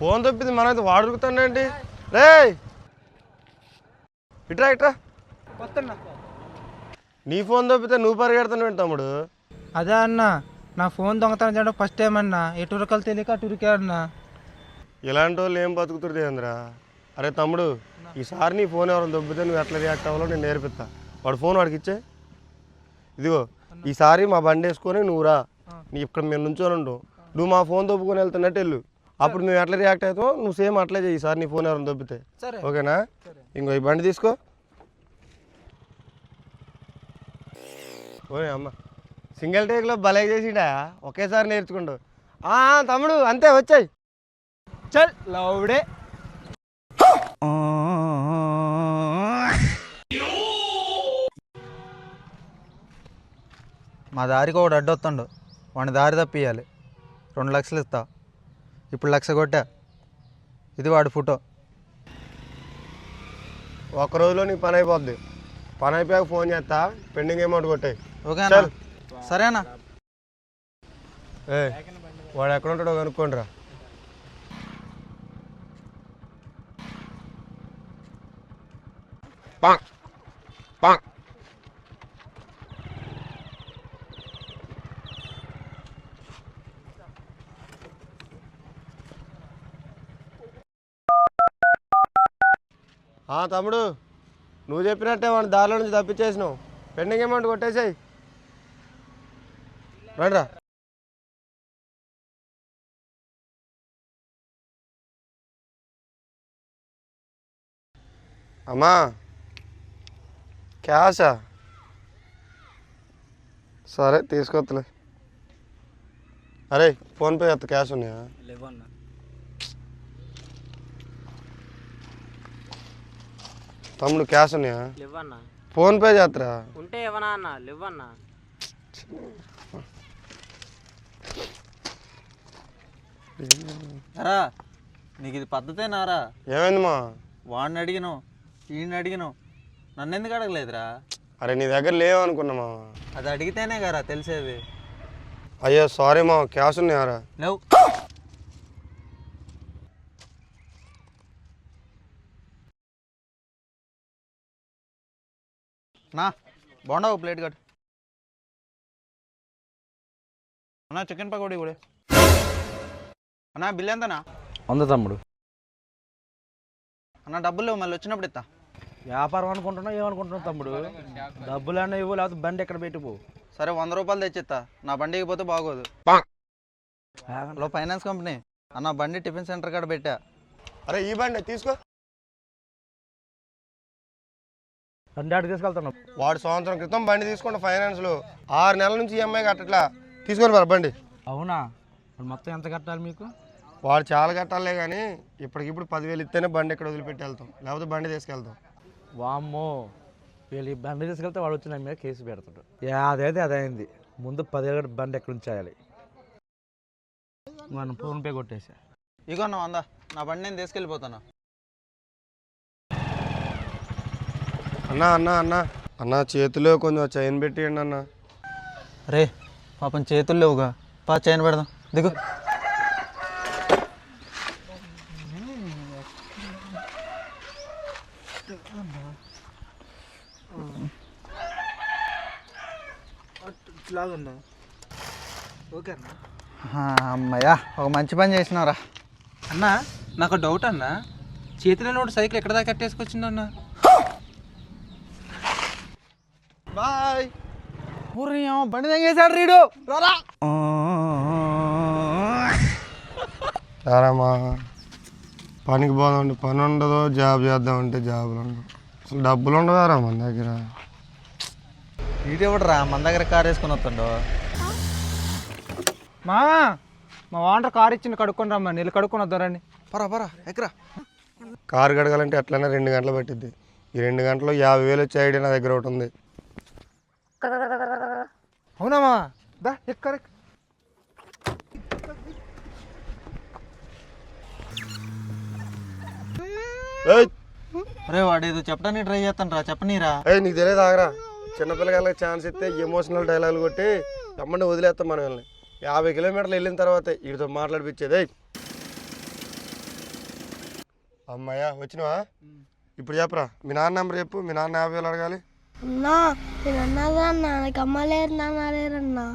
Phone తప్పింది మనైతే వాడుకుతానండి. రే ఇట్రా ఇట్రా. నీ ఫోన్ తప్పితే నువ్వు పరిగెడతాను తమ్ముడు? అదే అన్న నా ఫోన్ దొంగతనం చేయడం ఫస్ట్ టైం అన్న. ఎటు ఉరకలు తెలియక అటు ఉరికే అన్న. ఇలాంటి వాళ్ళు ఏం బతుకుతుంది ఏంద్రా? అరే తమ్ముడు ఈసారి నీ ఫోన్ ఎవరైనా దొబ్బితే నువ్వు ఎట్లా రియాక్ట్ అవ్వాలో నేను నేర్పిస్తా. వాడు ఫోన్ వాడికి ఇచ్చే. ఇదిగో ఈసారి మా బండి వేసుకొని నువ్వు రా. నీ ఇక్కడ మేము నుంచొని ఉండు నువ్వు మా ఫోన్ దొబ్బుకొని వెళ్తున్నట్టు వెళ్ళు. అప్పుడు నువ్వు ఎట్లా రియాక్ట్ అవుతావు నువ్వు సేమ్ అట్లే చేయి. ఈసారి నీ ఫోన్ ఎవరైనా దొబ్బితే సరే. ఓకేనా? ఇంకో ఈ బండి తీసుకో. ఓయ్ అమ్మ. సింగిల్ టేక్లో భలే చేసిడా? ఒకేసారి నేర్చుకుంటూ ఆ, తమ్ముడు అంతే వచ్చాయి. చల్ లౌడే. మా దారికి ఒకడు అడ్డొస్తుండు వాడిని దారి తప్పియాలి రెండు లక్షలు ఇస్తా. ఇప్పుడు లక్ష కొట్టా. ఇది వాడి ఫోటో. ఒక్క రోజులో నీకు పని అయిపోద్ది. పని అయిపోయాక ఫోన్ చేస్తా. పెండింగ్ అమౌంట్ కొట్టాయి. ఓకేనా. సరేనా ఏ వాడు ఎక్కడ ఉంటాడో కనుక్కోండి రా ఆ తమ్ముడు. నువ్వు చెప్పినట్టే వాడిని దారిలో నుంచి తప్పించేసినావు. Pending amount కొట్టేసాయి. రండిరా. అమ్మా. క్యాషా? సరే తీసుకొత్తలే. అరే ఫోన్పే అత్త క్యాష్ ఉన్నాయా? లేవన్నా. తమ్ముడు క్యాష్ ఉన్నాయా? లేవన్నా. ఫోన్పే చేస్తారా ఉంటే ఏమన్నా అన్న? లేవన్నా. రా నీకు ఇది పద్ధతేనారా ఏమైంది మా? వాడిని అడిగినావు ఈయన్ని అడిగినావు నన్ను ఎందుకు అడగలేదురా? అరే నీ దగ్గర లేవు అనుకున్నామా అది అడిగితేనే కదా తెలిసేది. అయ్యో సారీ మా క్యాష్ ఉన్నాయారా లేవు. నా బాగుండవు ప్లేట్ కట్ అన్నా చికెన్ పకోడీ కూడా అన్నా బిల్ ఎంతనా? వంద తమ్ముడు. అన్న డబ్బులు లేవు మళ్ళీ వచ్చినప్పుడు ఇస్తా. వ్యాపారం అనుకుంటున్నావు ఏమనుకుంటున్నావు తమ్ముడు? డబ్బులు అన్న ఇవ్వు లేకపోతే బండి ఎక్కడ పెట్టుపో సరే వంద రూపాయలు తెచ్చిస్తా. నా బండికి పోతే బాగోదు. Hello finance company. అన్న బండి టిఫిన్ సెంటర్ కాడ పెట్టా. అరే ఈ బండి తీసుకో. బండి ఆడికి తీసుకెళ్తున్నావు వాడు సంవత్సరం క్రితం బండి తీసుకుంటే ఫైనాన్స్లో ఆరు నెలల నుంచి ఈఎంఐ కట్టట్లా. తీసుకొని మరి బండి. అవునా? మరి మొత్తం ఎంత కట్టాలి మీకు? వాడు చాలా కట్టాలే కానీ ఇప్పటికిప్పుడు పదివేలు ఇస్తేనే బండి ఇక్కడ వదిలిపెట్టి వెళ్తాం. లేకపోతే బండి తీసుకెళ్తాం. వామ్మో! వీళ్ళు ఈ బండి తీసుకెళ్తే వాడు వచ్చి నా మీద కేసు పెడతాడు. యా, అదైతే అదైంది. ముందు పదివేలు బండి ఎక్కడ ఉంచాలి? మనం ఫోన్పే కొట్టేసా. ఇగో అన్న వంద. నా బండి నేను తీసుకెళ్ళిపోతాను. అన్న అన్న అన్న. అన్న చేతిలో కొంచెం చైన్ పెట్టియండి అన్న. రే పాపం చేతులు లేవుగా. పా చైన్ పెడదాం. దిగు. లాగుందా ఓకే అన్న. ఆ, అమ్మయ్యా ఒక మంచి పని చేసినావురా. అన్న నాకు డౌట్ అన్న. చేతిలో ఉన్న సైకిల్ ఎక్కడ దాకా కట్టేసుకొచ్చిందన్న? బాయ్. పూర్ణి బండి తెంగేశాడు రీడు. రారా. పనికి పోదామంటే పని ఉండదు జాబ్ చేద్దామంటే జాబులు ఉండవు. అసలు డబ్బులు ఉండదారా మన దగ్గర. వీడెవడరా మన దగ్గర కార్ వేసుకుని వస్తుండో. మా మా వాంటర్ కార్ ఇచ్చింది కడుక్కొని రమ్మా నీళ్ళు కడుక్కొని వద్దారండి పరా పరా ఎక్కరా? కారు కడగాలంటే ఎట్లయినా రెండు గంటలు పట్టిద్ది. ఈ రెండు గంటల్లో యాభై వేలు వచ్చే ఐడియా నా దగ్గర ఒకటి ఉంది. అవునామా? దా ఎక్కడ? ఏయ్! రే వాడు ఏదో చెప్పడానికి ట్రై చేస్తాను రా చెప్పనీరా. ఏయ్ నీకు తెలియదు ఆగరా? చిన్నపిల్లగాళ్ళకి ఛాన్స్ ఇస్తే ఎమోషనల్ డైలాగులు కొట్టి తమ్మండి వదిలేస్తాం మనం వీళ్ళని. యాభై కిలోమీటర్లు వెళ్ళిన తర్వాత వీడితో మాట్లాడిపించేదే అమ్మాయ్యా వచ్చినావా? ఇప్పుడు చెప్పరా మీ నాన్న నెంబర్ చెప్పు మీ నాన్న యాభై వేలు అడగాలి. అన్నా నేను అన్నదా అన్న నాకు అమ్మ లేరు నాన్న లేరన్నా